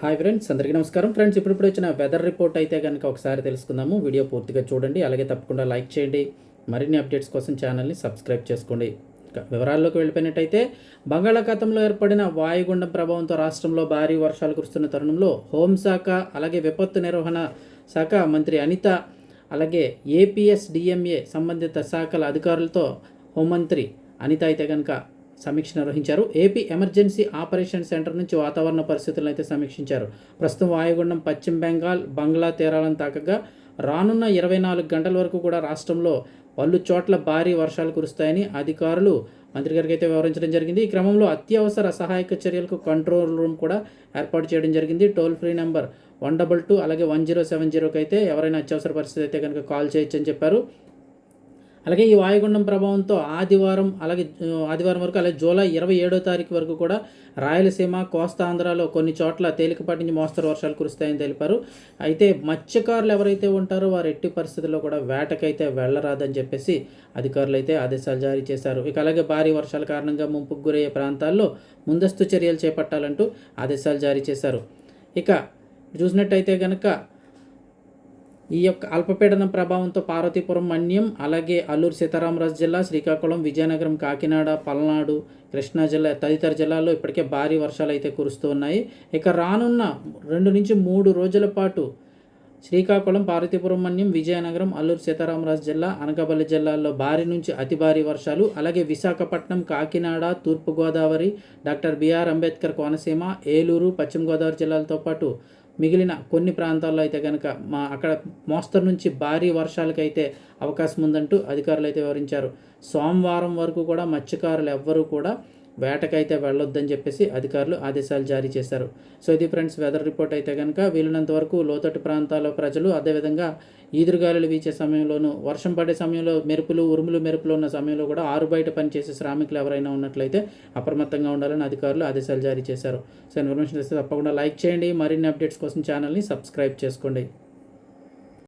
Hi friends అందరికీ నమస్కారం. Friends ఇప్పుడు వచ్చిన వెదర్ రిపోర్ట్ అయితే కనుక ఒకసారి తెలుసుకుందాము. వీడియో పూర్తిగా చూడండి. అలాగే తప్పకుండా లైక్ చేయండి. మరిన్ని అప్డేట్స్ కోసం ఛానల్ని సబ్స్క్రైబ్ చేసుకోండి. వివరాల్లోకి వెళ్ళిపోయినట్టయితే బంగాళాఖాతంలో ఏర్పడిన వాయుగుండం ప్రభావంతో రాష్ట్రంలో భారీ వర్షాలు కురుస్తున్న తరుణంలో హోంశాఖ అలాగే విపత్తు నిర్వహణ శాఖ మంత్రి అనిత అలాగే ఏపీఎస్ డిఎంఏ సంబంధిత శాఖల అధికారులతో హోంమంత్రి అనిత అయితే కనుక సమీక్ష నిర్వహించారు. ఏపీ ఎమర్జెన్సీ ఆపరేషన్ సెంటర్ నుంచి వాతావరణ పరిస్థితులను అయితే సమీక్షించారు. ప్రస్తుతం వాయుగుండం పశ్చిమ బెంగాల్ బంగ్లా తీరాలను తాకగా రానున్న ఇరవై నాలుగు గంటల వరకు కూడా రాష్ట్రంలో పలు చోట్ల భారీ వర్షాలు కురుస్తాయని అధికారులు మంత్రి గారికి అయితే వివరించడం జరిగింది. ఈ క్రమంలో అత్యవసర సహాయక చర్యలకు కంట్రోల్ రూమ్ కూడా ఏర్పాటు చేయడం జరిగింది. Toll free number one double two అలాగే వన్ జీరో సెవెన్ జీరోకి అయితే ఎవరైనా అత్యవసర పరిస్థితి అయితే కనుక కాల్ చేయొచ్చని చెప్పారు. అలాగే ఈ వాయుగుండం ప్రభావంతో ఆదివారం అలాగే ఆదివారం వరకు అలాగే జూలై ఇరవై ఏడో తారీఖు వరకు కూడా రాయలసీమ కోస్తా ఆంధ్రాలో కొన్ని చోట్ల తేలికపాటి నుంచి మోస్తరు వర్షాలు కురుస్తాయని తెలిపారు. అయితే మత్స్యకారులు ఎవరైతే ఉంటారో వారు ఎట్టి పరిస్థితుల్లో కూడా వేటకైతే వెళ్ళరాదని చెప్పేసి అధికారులు అయితే ఆదేశాలు జారీ చేశారు. ఇక అలాగే భారీ వర్షాల కారణంగా ముంపుకు గురయ్యే ప్రాంతాల్లో ముందస్తు చర్యలు చేపట్టాలంటూ ఆదేశాలు జారీ చేశారు. ఇక చూసినట్టయితే కనుక ఈ యొక్క అల్పపీడనం ప్రభావంతో పార్వతీపురం మన్యం అలాగే అల్లూరు సీతారామరాజు జిల్లా శ్రీకాకుళం విజయనగరం కాకినాడ పల్నాడు కృష్ణా జిల్లా తదితర జిల్లాల్లో ఇప్పటికే భారీ వర్షాలు అయితే కురుస్తూ ఉన్నాయి. ఇక రానున్న రెండు నుంచి మూడు రోజుల పాటు శ్రీకాకుళం పార్వతీపురం మన్యం విజయనగరం అల్లూరు సీతారామరాజు జిల్లా అనకాపల్లి జిల్లాల్లో భారీ నుంచి అతి భారీ వర్షాలు అలాగే విశాఖపట్నం కాకినాడ తూర్పుగోదావరి doctor B R Ambedkar Konaseema Eluru పశ్చిమ గోదావరి జిల్లాలతో పాటు మిగిలిన కొన్ని ప్రాంతాల్లో అయితే కనుక మా అక్కడ మోస్తరు నుంచి భారీ వర్షాలకైతే అవకాశం ఉందంటూ అధికారులు అయితే వివరించారు. సోమవారం వరకు కూడా మత్స్యకారులు ఎవ్వరూ కూడా వేటకైతే వెళ్ళొద్దని చెప్పేసి అధికారులు ఆదేశాలు జారీ చేశారు. సో ఇది ఫ్రెండ్స్ వెదర్ రిపోర్ట్ అయితే కనుక వీలైనంత వరకు లోతట్టు ప్రాంతాల ప్రజలు అదేవిధంగా ఈదురుగాలులు వీచే సమయంలోనూ వర్షం పడే సమయంలో మెరుపులు ఉరుములు మెరుపులు ఉన్న సమయంలో కూడా ఆరు బయట పనిచేసే శ్రామికులు ఎవరైనా ఉన్నట్లయితే అప్రమత్తంగా ఉండాలని అధికారులు ఆదేశాలు జారీ చేశారు. సో ఇన్ఫర్మేషన్ ఇస్తే తప్పకుండా లైక్ చేయండి. మరిన్ని అప్డేట్స్ కోసం ఛానల్ని సబ్స్క్రైబ్ చేసుకోండి.